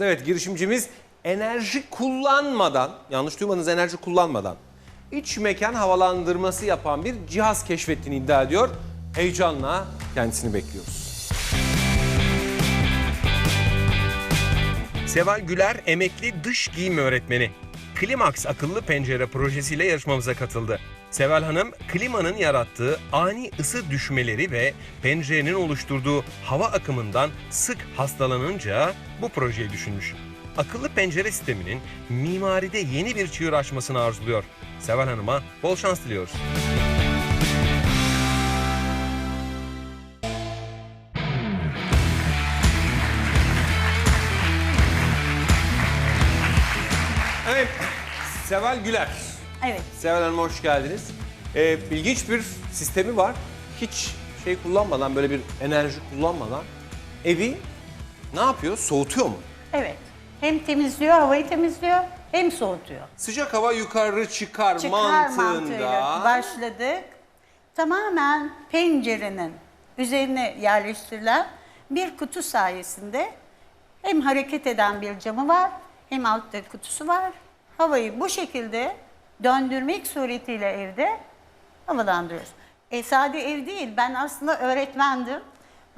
Evet girişimcimiz enerji kullanmadan, yanlış duymadınız enerji kullanmadan iç mekan havalandırması yapan bir cihaz keşfettiğini iddia ediyor. Heyecanla kendisini bekliyoruz. Seval Güler emekli dış giyim öğretmeni. Klimax akıllı pencere projesiyle yarışmamıza katıldı. Seval Hanım klimanın yarattığı ani ısı düşmeleri ve pencerenin oluşturduğu hava akımından sık hastalanınca bu projeyi düşünmüş. Akıllı pencere sisteminin mimaride yeni bir çığır açmasını arzuluyor. Seval Hanım'a bol şans diliyoruz. Evet, Seval Güler. Evet. Seval Hanım hoş geldiniz. Ee, ilginç bir sistemi var. Hiç şey kullanmadan, böyle bir enerji kullanmadan evi ne yapıyor? Soğutuyor mu? Evet. Hem temizliyor, havayı temizliyor, hem soğutuyor. Sıcak hava yukarı çıkar, Çıkar mantığında. mantığıyla başladık. Tamamen pencerenin üzerine yerleştirilen bir kutu sayesinde hem hareket eden bir camı var, hem altta kutusu var. Havayı bu şekilde döndürmek suretiyle evde havalandırıyoruz. E sade ev değil, ben aslında öğretmendim.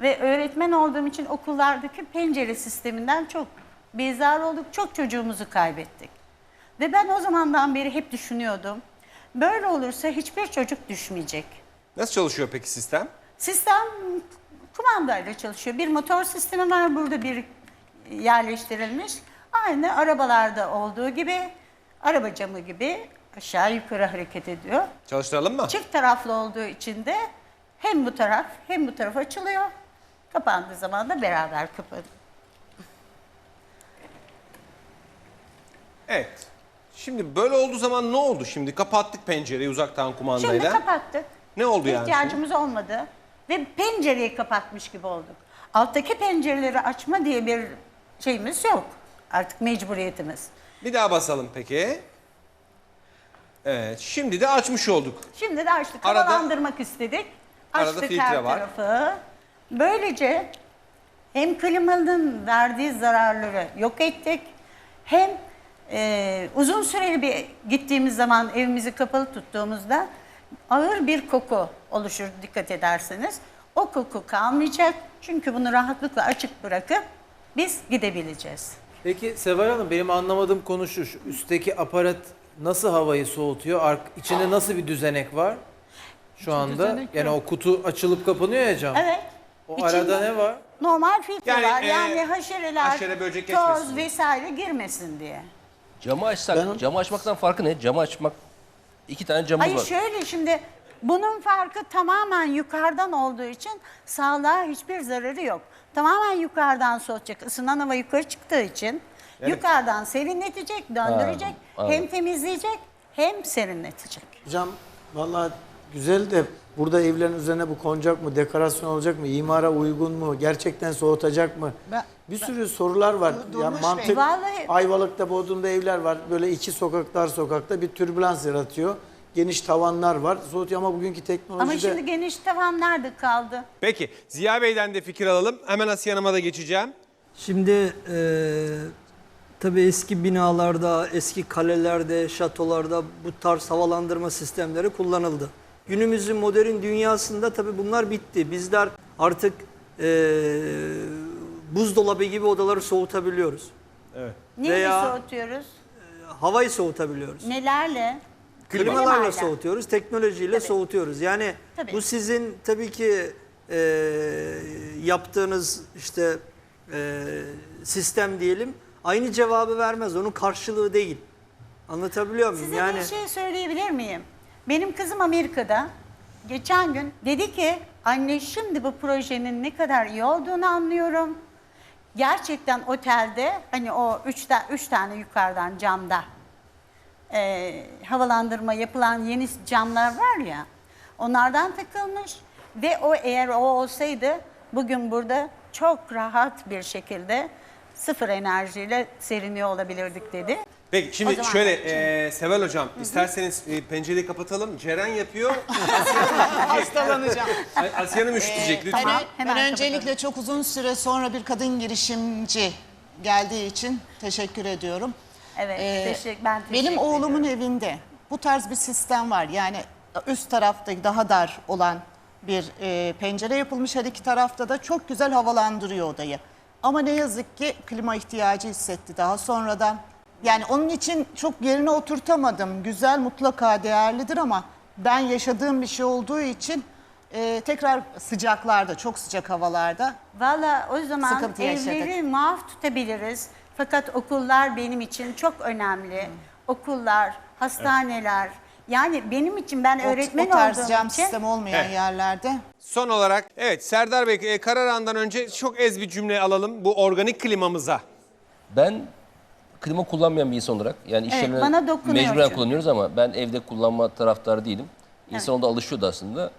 Ve öğretmen olduğum için okullardaki pencere sisteminden çok bezar olduk, çok çocuğumuzu kaybettik. Ve ben o zamandan beri hep düşünüyordum. Böyle olursa hiçbir çocuk düşmeyecek. Nasıl çalışıyor peki sistem? Sistem kumandayla çalışıyor. Bir motor sistemi var burada bir yerleştirilmiş. Aynı arabalarda olduğu gibi, araba camı gibi aşağı yukarı hareket ediyor. Çalıştıralım mı? Çift taraflı olduğu için de hem bu taraf hem bu taraf açılıyor. Kapandığı zaman da beraber kapanıyor. Evet. Şimdi böyle olduğu zaman ne oldu şimdi? Kapattık pencereyi uzaktan Şimdi kumandayla. kapattık. Ne oldu yani İhtiyacımız olmadı. Ve pencereyi kapatmış gibi olduk. Alttaki pencereleri açma diye bir şeyimiz yok. Artık mecburiyetimiz. Bir daha basalım peki. Evet, şimdi de açmış olduk. Şimdi de açtık. Arada- Havalandırmak istedik. Arada Açtık filtre her var. tarafı. Böylece hem klimanın verdiği zararları yok ettik. Hem e, uzun süreli bir gittiğimiz zaman evimizi kapalı tuttuğumuzda ağır bir koku oluşur dikkat ederseniz. O koku kalmayacak. Çünkü bunu rahatlıkla açık bırakıp biz gidebileceğiz. Peki Seval Hanım benim anlamadığım konu şu. şu üstteki aparat nasıl havayı soğutuyor? Ark, içinde nasıl bir düzenek var? Şu anda düzenek yani yok. o kutu açılıp kapanıyor ya cam. Evet. O İçinde arada ne var? Normal filtre Yani, var. e, Yani haşereler, haşere, böcek toz geçmesin. vesaire girmesin diye. Camı açsak, camı açmaktan farkı ne? Camı açmak, iki tane camımız Hayır var. şöyle şimdi bunun farkı tamamen yukarıdan olduğu için sağlığa hiçbir zararı yok. Tamamen yukarıdan soğutacak. Isınan hava yukarı çıktığı için yukarıdan serinletecek, döndürecek, anladım. hem temizleyecek hem serinletecek. Hocam vallahi güzel de burada evlerin üzerine bu konacak mı? Dekorasyon olacak mı? İmara uygun mu? Gerçekten soğutacak mı? Ben- bir sürü sorular var. Dur- ya Durmuş mantık. Vallahi- Ayvalık'ta Bodrum'da evler var. Böyle iki sokaklar sokakta bir türbülans yaratıyor. Geniş tavanlar var. Soğutuyor ama bugünkü teknolojide Ama şimdi geniş tavan nerede kaldı? Peki, Ziya Bey'den de fikir alalım. Hemen Asiye Hanım'a da geçeceğim. Şimdi eee tabii eski binalarda, eski kalelerde, şatolarda bu tarz havalandırma sistemleri kullanıldı. Günümüzün modern dünyasında tabii bunlar bitti. Bizler artık eee buzdolabı gibi odaları soğutabiliyoruz. Neyle Veya- soğutuyoruz? Havayı soğutabiliyoruz. Nelerle? Klimalarla Klimayla. soğutuyoruz, teknolojiyle Tabii. soğutuyoruz. Yani Tabii. bu sizin tabii ki e, yaptığınız işte e, sistem diyelim aynı cevabı vermez. Onun karşılığı değil. Anlatabiliyor muyum? Size yani bir şey söyleyebilir miyim? Benim kızım Amerika'da geçen gün dedi ki anne şimdi bu projenin ne kadar iyi olduğunu anlıyorum. Gerçekten otelde hani o üç, ta- üç tane yukarıdan camda e, havalandırma yapılan yeni camlar var ya onlardan takılmış ve o eğer o olsaydı bugün burada çok rahat bir şekilde sıfır enerjiyle seriniyor olabilirdik dedi. Peki O şimdi zaman şöyle e, Seval Hocam isterseniz e, pencereyi kapatalım. Ceren yapıyor. Hastalanacağım. Ay- Asiye Hanım üşütecek lütfen. Ben, Tamam, ben öncelikle çok uzun süre sonra bir kadın girişimci geldiği için teşekkür ediyorum. Evet, Ee, teşekkür, ben teşekkür Benim oğlumun ediyorum. evinde bu tarz bir sistem var. Yani üst tarafta daha dar olan bir e, pencere yapılmış. Her iki tarafta da çok güzel havalandırıyor odayı. Ama ne yazık ki klima ihtiyacı hissetti daha sonradan. Yani onun için çok yerine oturtamadım. Güzel mutlaka değerlidir ama ben yaşadığım bir şey olduğu için e, tekrar sıcaklarda, çok sıcak havalarda Valla o zaman Sıkıntı yaşadık. evleri muaf tutabiliriz. Fakat okullar benim için çok önemli. Okullar, hastaneler. Yani benim için ben o, öğretmen o tarz olduğum cam için sistemi olmayan Evet. yerlerde Son olarak evet Serdar Bey e, karar andan önce çok ez bir cümle alalım bu organik klimamıza. Ben klima kullanmayan bir insan olarak yani iş Evet, yerine bana dokunuyor mecburen çünkü. kullanıyoruz ama ben evde kullanma taraftarı değilim. İnsan onda alışıyordu aslında.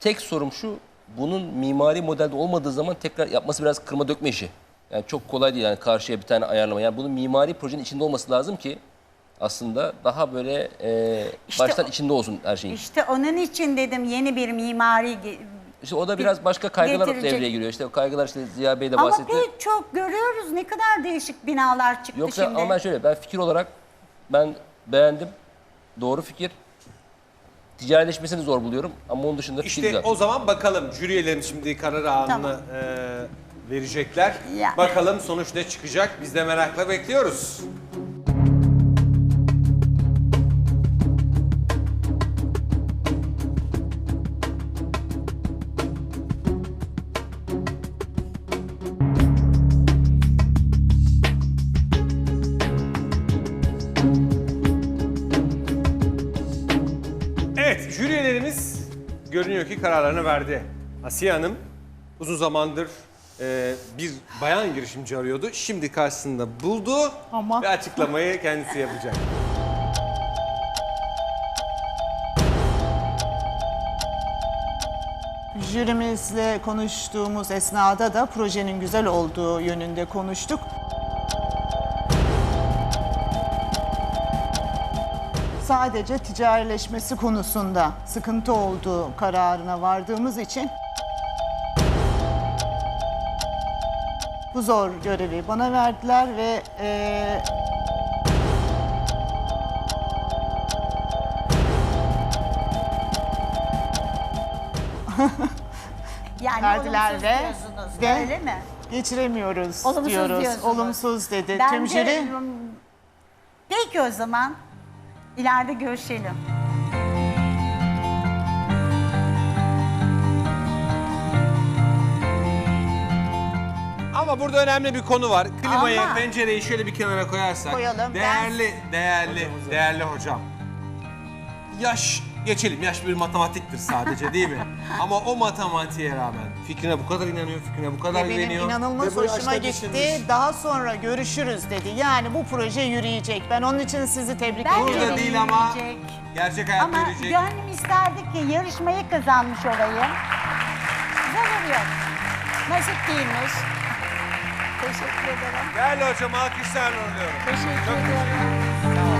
Tek sorum şu, bunun mimari modelde olmadığı zaman tekrar yapması biraz kırma dökme işi. Yani çok kolay değil yani karşıya bir tane ayarlama. Yani bunun mimari projenin içinde olması lazım ki aslında daha böyle e, İşte baştan o- içinde olsun her şeyin. işte onun için dedim yeni bir mimari ge- İşte o da biraz başka kaygılar getirecek. devreye giriyor. İşte o kaygılar işte Ziya Bey de Ama bahsetti. pek çok görüyoruz ne kadar değişik binalar çıktı Yoksa şimdi. ama ben şöyle ben fikir olarak ben beğendim. Doğru fikir. Ticarileşmesini zor buluyorum ama onun dışında fikir İşte güzel. o zaman bakalım jüri üyelerimiz şimdi karar anını Tamam. e, verecekler. Ya. Bakalım sonuç ne çıkacak biz de merakla bekliyoruz. Evet, jüri üyelerimiz görünüyor ki kararlarını verdi. Asiye Hanım uzun zamandır e, bir bayan girişimci arıyordu. Şimdi karşısında buldu Ama- ve açıklamayı kendisi yapacak. Jürimizle konuştuğumuz esnada da projenin güzel olduğu yönünde konuştuk. Sadece ticarileşmesi konusunda sıkıntı olduğu kararına vardığımız için bu zor görevi bana verdiler ve eee yani verdiler olumsuz ve- diyorsunuz ve- öyle mi? geçiremiyoruz Olumsuz diyoruz. diyorsunuz. Olumsuz dedi. Tüm de- jüri Peki o zaman ileride görüşelim. Ama burada önemli bir konu var. Klimayı, Ama- pencereyi şöyle bir kenara koyarsak. Koyalım. Değerli, değerli, değerli hocam. Yaş, geçelim. Yaş bir matematiktir sadece değil mi? Ama o matematiğe rağmen fikrine bu kadar inanıyor, fikrine bu kadar Ve benim güveniyor. inanılmaz Ve bu hoşuma yaşta gitti. düşünmüş. Daha sonra görüşürüz dedi. Yani bu proje yürüyecek. Ben onun için sizi tebrik Bence ediyorum. Burada de değil ama yürüyecek. gerçek hayatta Ama yürüyecek. gönlüm isterdi ki yarışmayı kazanmış olayım. Zararı yok. Nasip değilmiş. Teşekkür ederim. Değerli hocam alkışlarla uğurluyorum. Teşekkür ederim.